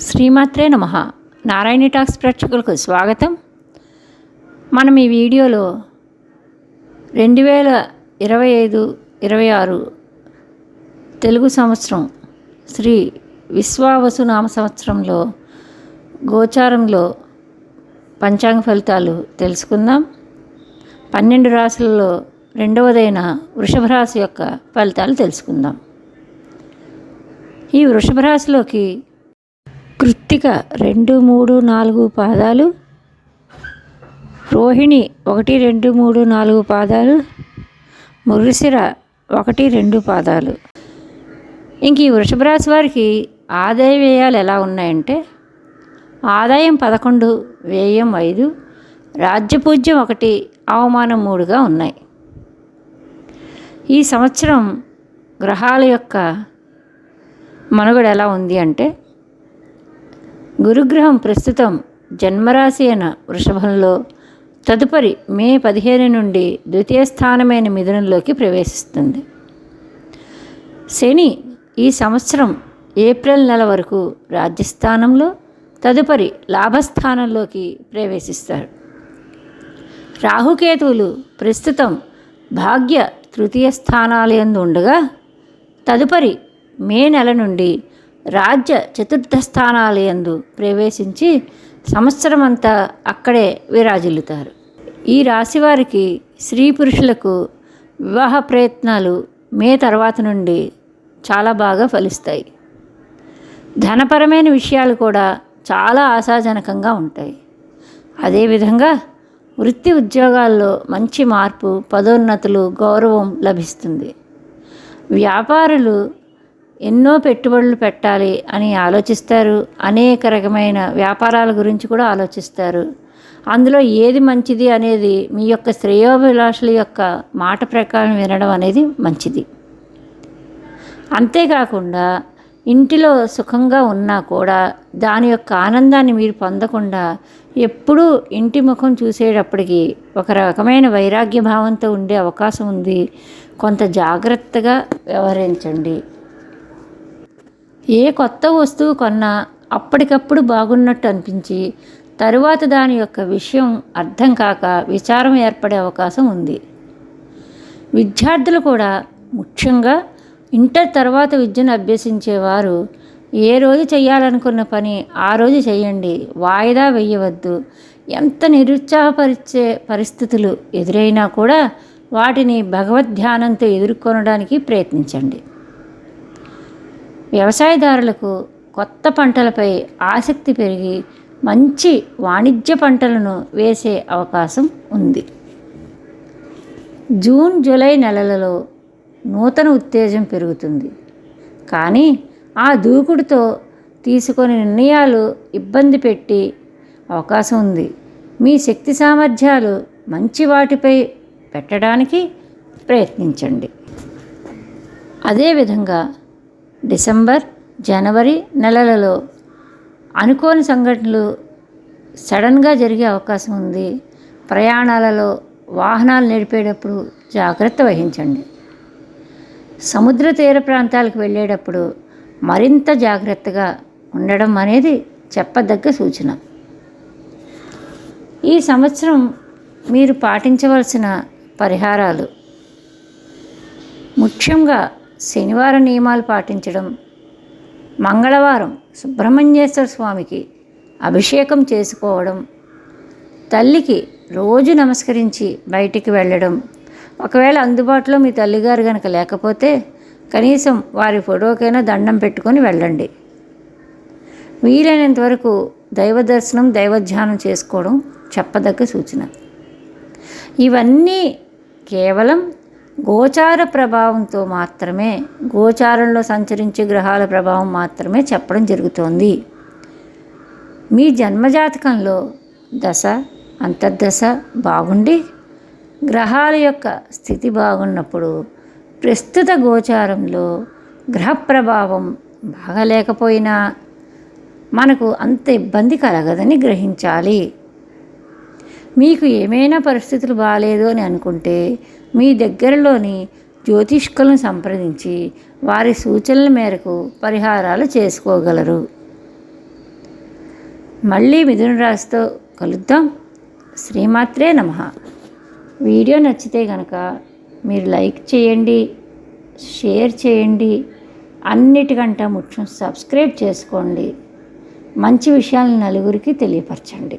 శ్రీమాత్రే నమ. నారాయణ టాక్స్ ప్రేక్షకులకు స్వాగతం. మనం ఈ వీడియోలో రెండు వేల ఇరవై ఐదు ఇరవై ఆరు తెలుగు సంవత్సరం శ్రీ విశ్వావసు నామ సంవత్సరంలో గోచారంలో పంచాంగ ఫలితాలు తెలుసుకుందాం. పన్నెండు రాశులలో రెండవదైన వృషభ రాశి యొక్క ఫలితాలు తెలుసుకుందాం. ఈ వృషభ రాశిలోకి కృత్తిక రెండు మూడు నాలుగు పాదాలు. రోహిణి ఒకటి రెండు మూడు నాలుగు పాదాలు. మురిసిర ఒకటి రెండు పాదాలు. ఇంక ఈ వృషభ రాశి వారికి ఆదాయ వ్యయాలు ఎలా ఉన్నాయంటే ఆదాయం పదకొండు వ్యయం ఐదు రాజ్యపూజ్యం ఒకటి అవమానం మూడుగా ఉన్నాయి. ఈ సంవత్సరం గ్రహాల యొక్క మనుగడ ఎలా ఉంది అంటే గురుగ్రహం ప్రస్తుతం జన్మరాశి అయిన వృషభంలో తదుపరి మే పదిహేను నుండి ద్వితీయ స్థానమైన మిథునంలోకి ప్రవేశిస్తుంది. శని ఈ సంవత్సరం ఏప్రిల్ నెల వరకు రాజ్యస్థానంలో తదుపరి లాభస్థానంలోకి ప్రవేశిస్తారు. రాహుకేతువులు ప్రస్తుతం భాగ్య తృతీయ స్థానాలయందు ఉండగా తదుపరి మే నెల నుండి రాజ్య చతుర్థ స్థానాలయందు ప్రవేశించి సంవత్సరమంతా అక్కడే విరాజిల్లుతారు. ఈ రాశి వారికి స్త్రీ పురుషులకు వివాహ ప్రయత్నాలు మే తర్వాత నుండి చాలా బాగా ఫలిస్తాయి. ధనపరమైన విషయాలు కూడా చాలా ఆశాజనకంగా ఉంటాయి. అదేవిధంగా వృత్తి ఉద్యోగాల్లో మంచి మార్పు పదోన్నతులు గౌరవం లభిస్తుంది. వ్యాపారులు ఎన్నో పెట్టుబడులు పెట్టాలి అని ఆలోచిస్తారు. అనేక రకమైన వ్యాపారాల గురించి కూడా ఆలోచిస్తారు. అందులో ఏది మంచిది అనేది మీ యొక్క శ్రేయోభిలాషుల యొక్క మాట ప్రకారం వినడం అనేది మంచిది. అంతేకాకుండా ఇంటిలో సుఖంగా ఉన్నా కూడా దాని యొక్క ఆనందాన్ని మీరు పొందకుండా ఎప్పుడూ ఇంటి ముఖం చూసేటప్పటికి ఒక రకమైన వైరాగ్య భావంతో ఉండే అవకాశం ఉంది. కొంత జాగ్రత్తగా వ్యవహరించండి. ఏ కొత్త వస్తువు కొన్నా అప్పటికప్పుడు బాగున్నట్టు అనిపించి తరువాత దాని యొక్క విషయం అర్థం కాక విచారం ఏర్పడే అవకాశం ఉంది. విద్యార్థులు కూడా ముఖ్యంగా ఇంటర్ తర్వాత విద్యను అభ్యసించేవారు ఏ రోజు చేయాలనుకున్న పని ఆ రోజు చేయండి వాయిదా వేయవద్దు. ఎంత నిరుత్సాహపరిచే పరిస్థితులు ఎదురైనా కూడా వాటిని భగవద్ ధ్యానంతో ఎదుర్కొనడానికి ప్రయత్నించండి. వ్యవసాయదారులకు కొత్త పంటలపై ఆసక్తి పెరిగి మంచి వాణిజ్య పంటలను వేసే అవకాశం ఉంది. జూన్ జూలై నెలలలో నూతన ఉత్తేజం పెరుగుతుంది. కానీ ఆ దూకుడుతో తీసుకొని నిర్ణయాలు ఇబ్బంది పెట్టి అవకాశం ఉంది. మీ శక్తి సామర్థ్యాలు మంచి వాటిపై పెట్టడానికి ప్రయత్నించండి. అదేవిధంగా డిసెంబర్ జనవరి నెలలలో అనుకోని సంఘటనలు సడన్గా జరిగే అవకాశం ఉంది. ప్రయాణాలలో వాహనాలు నడిపేటప్పుడు జాగ్రత్త వహించండి. సముద్ర తీర ప్రాంతాలకు వెళ్ళేటప్పుడు మరింత జాగ్రత్తగా ఉండడం అనేది చెప్పదగ్గ సూచన. ఈ సంవత్సరం మీరు పాటించవలసిన పరిహారాలు. ముఖ్యంగా శనివారం నియమాలు పాటించడం మంగళవారం సుబ్రహ్మణ్యేశ్వర స్వామికి అభిషేకం చేసుకోవడం తల్లికి రోజు నమస్కరించి బయటికి వెళ్ళడం. ఒకవేళ అందుబాటులో మీ తల్లిగారు కనుక లేకపోతే కనీసం వారి ఫోటోకైనా దండం పెట్టుకొని వెళ్ళండి. వీలైనంత వరకు దైవ దర్శనం దైవధ్యానం చేసుకోవడం చెప్పదగ్గ సూచన. ఇవన్నీ కేవలం గోచార ప్రభావంతో మాత్రమే గోచారంలో సంచరించే గ్రహాల ప్రభావం మాత్రమే చెప్పడం జరుగుతోంది. మీ జన్మజాతకంలో దశ అంతర్దశ బాగుండి గ్రహాల యొక్క స్థితి బాగున్నప్పుడు ప్రస్తుత గోచారంలో గ్రహ ప్రభావం బాగలేకపోయినా మనకు అంత ఇబ్బంది కలగదని గ్రహించాలి. మీకు ఏమైనా పరిస్థితులు బాగాలేదు అని అనుకుంటే మీ దగ్గరలోని జ్యోతిష్కులను సంప్రదించి వారి సూచనల మేరకు పరిహారాలు చేసుకోగలరు. మళ్ళీ మిథున రాశితో కలుద్దాం. శ్రీమాత్రే నమ. వీడియో నచ్చితే కనుక మీరు లైక్ చేయండి షేర్ చేయండి అన్నిటికంటే ముఖ్యం సబ్స్క్రైబ్ చేసుకోండి. మంచి విషయాలను నలుగురికి తెలియపరచండి.